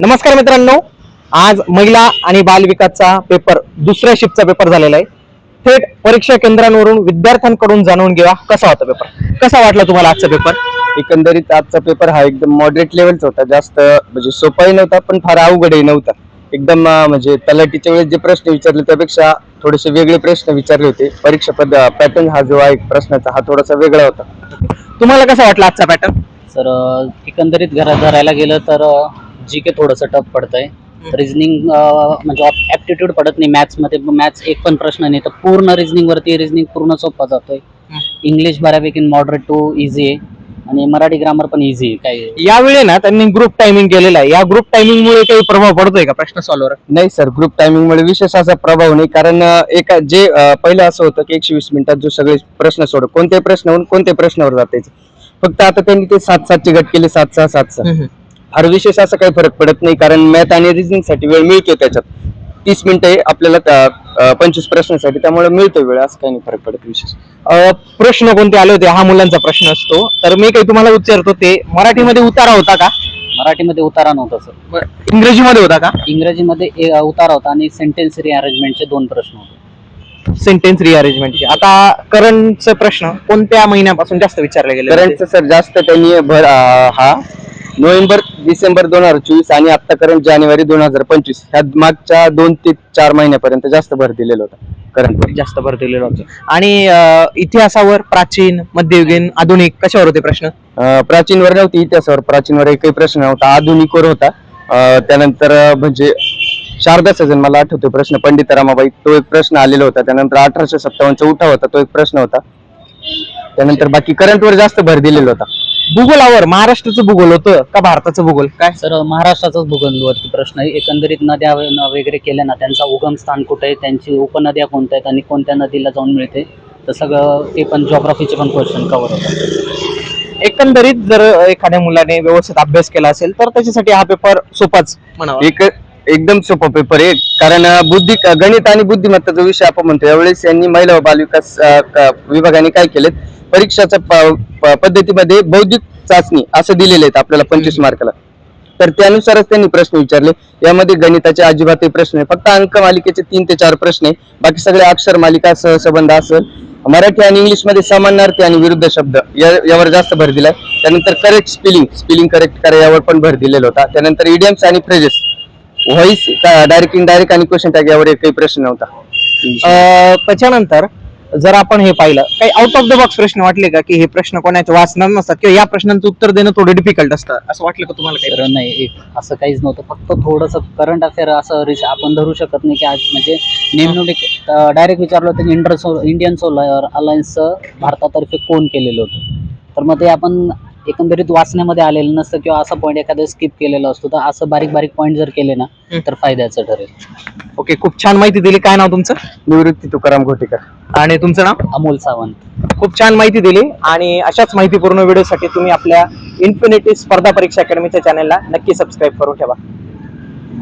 नमस्कार मित्रांनो. आज महिला आणि बाल विकासचा पेपर दुसऱ्या शिफ्टचा पेपर झालेला आहे. थेट परीक्षा केंद्रांवरून विद्यार्थ्यांकडून जाणून घ्या कसा होता पेपर? कसा वाटला तुम्हाला आजचा पेपर? एकंदरीत आजचा पेपर हा एकदम मॉडरेट लेवलचा होता. जास्त म्हणजे सोपाही नव्हता पण फार अवघडही नव्हता. एकदम म्हणजे तलाठीच्या वेळेस जे प्रश्न विचारले त्यापेक्षा थोडेसे वेगळे प्रश्न विचारले होते. परीक्षा पद पॅटर्न हा जो आहे प्रश्नाचा हा थोडासा वेगळा होता. तुम्हाला कसा वाटला आजचा पॅटर्न सर एकंदरीत घरात धरायला गेलं तर जी के थोडंसं टफ पडतंय. रिझनिंग म्हणजे ऍप्टिट्यूड पडत नाही मॅथ्समध्ये मॅथ्स एक पण प्रश्न नाही तर पूर्ण रिझनिंग वरती रिझनिंग पूर्ण सोपा जातोय. इंग्लिश बऱ्यापैकी मॉडरेट टू इझी आहे. आणि मराठी ग्रामर पण इझी आहे काय यावेळी ना त्यांनी ग्रुप टायमिंग केलेला आहे. या ग्रुप टायमिंग मुळे काही प्रभाव पडतोय का प्रश्न सॉल्व्हर नाही सर ग्रुप टायमिंग मुळे विशेष असा प्रभाव नाही. कारण एका जे पहिलं असं होतं की एकशे वीस मिनिटात जो सगळे प्रश्न सोड कोणत्याही प्रश्नावरून कोणत्याही प्रश्नावर जातायचे. फक्त आता त्यांनी ते सात सातची गट केले सात सहा सात सहा. फार विशेष असा काही फरक पडत नाही कारण मॅथ आणि रिझनिंगसाठी वेळ मिळतो त्याच्यात. तीस मिनिटं आपल्याला पंचवीस प्रश्नासाठी त्यामुळे मिळतो वेळ असं काही नाही फरक पडत विशेष. अ, प्रश्न कोणते आले होते? हा मुलांचा प्रश्न असतो. तर मी काही तुम्हाला विचारतो ते मराठीमध्ये उतारा होता का? मराठीमध्ये उतारा नव्हता सर. इंग्रजीमध्ये होता का? इंग्रजीमध्ये ए- उतारा होता आणि सेंटेन्स रिअरेंजमेंटचे दोन प्रश्न होते. सेंटेन्स रिअरेंजमेंटचे आता करंटचे प्रश्न कोणत्या महिन्यापासून जास्त विचारले गेले होते? करंटचं सर जास्त त्यांनी भर अं, हा नोव्हेंबर डिसेंबर दोन हजार चोवीस आणि आता करंट जानेवारी दोन हजार पंचवीस ह्या मागच्या दोन ते चार महिन्यापर्यंत जास्त भर दिलेला होता करंट जास्त भर दिलेलं होतं. आणि अ, इतिहासावर प्राचीन मध्ययुगीन आधुनिक कशावर होते प्रश्न? प्राचीनवर नव्हती इतिहासावर प्राचीनवर एकही प्रश्न नव्हता आधुनिकवर होता. अं, त्यानंतर अं, म्हणजे शारदा सजन मला आठवतो प्रश्न पंडित रामाबाई तो एक प्रश्न आलेला होता. त्यानंतर अठराशे सत्तावन्नचा उठाव होता तो एक प्रश्न होता. त्यानंतर बाकी करंटवर जास्त भर दिलेला होता. भूगोलावर महाराष्ट्राचं भूगोल होतं का भारताचं भूगोल? काय? सर महाराष्ट्राचाच भूगोलवरती प्रश्न आहे. एकंदरीत नद्या वगैरे केल्या ना त्यांचा उगम स्थान कुठे आहे त्यांची उपनद्या कोणत्या आहेत आणि कोणत्या नदीला जाऊन मिळते तर सगळं ते पण जॉग्राफीचे पण क्वेश्चन कव्हर होतात. एकंदरीत जर एखाद्या मुलाने व्यवस्थित अभ्यास केला असेल तर त्याच्यासाठी हा पेपर सोपाच. म्हणावा. एक एकदम सोपा पेपर आहे. कारण बुद्धी गणित आणि बुद्धिमत्ताचा विषय आपण म्हणतो. यावेळेस यांनी महिला व बालविकास विभागाने काय केलेत? परीक्षाच्या प- प- पद्धतीमध्ये बौद्धिक चाचणी असं दिलेले आहेत आपल्याला पंचवीस मार्काला. तर त्यानुसारच त्यांनी प्रश्न विचारले. यामध्ये गणिताचे अजिबातही प्रश्न आहे फक्त अंक मालिकेचे तीन ते चार प्रश्न आहे. बाकी सगळे अक्षर मालिका सहसंबंध असेल मराठी आणि इंग्लिशमध्ये समानार्थी आणि विरुद्ध शब्द. यावर जास्त भर दिलाय. त्यानंतर करेक्ट स्पेलिंग स्पेलिंग करेक्ट करा यावर पण भर दिलेला होता. त्यानंतर इडियम्स आणि फ्रेजेस व्हॉइस डायरेक्ट इनडायरेक्ट आणि क्वेश्चन टॅग यावर एकही प्रश्न नव्हता. अ, त्याच्यानंतर जर आपण हे पाहिलं काही आउट ऑफ द बॉक्स प्रश्न वाटले का की हे प्रश्न कोणाचे वाचणार नसतात किंवा या प्रश्नांचं उत्तर देणं थोडं डिफिकल्ट असतं असं वाटलं का तुम्हाला काही तर नाही एक असं काहीच नव्हतं. फक्त थोडंसं करंट अफेअर असं रिस आपण धरू शकत नाही की आज म्हणजे नेमणूक डायरेक्ट विचारलं होतं की इंटर सो इंडियन सोलर अलायन्सचं भारतातर्फे कोण केलेलं होतं. तर मग ते आपण एकंदरीत वाचण्यामध्ये आलेलं नसतं किंवा असा पॉईंट एखादा स्किप केलेला असतो तर असं बारीक बारीक पॉईंट जर केले ना. तर फायद्याचं ठरेल. ओके खूप छान माहिती दिली. काय नाव तुमचं? निवृत्ती तुकाराम घोटेकर. आणि तुमचं नाव? अमोल सावंत. खूप छान माहिती दिली. आणि अशाच माहितीपूर्ण व्हिडिओसाठी तुम्ही आपल्या इन्फिनिटी स्पर्धा परीक्षा अकॅडमीच्या चॅनलला नक्की सबस्क्राईब करून ठेवा.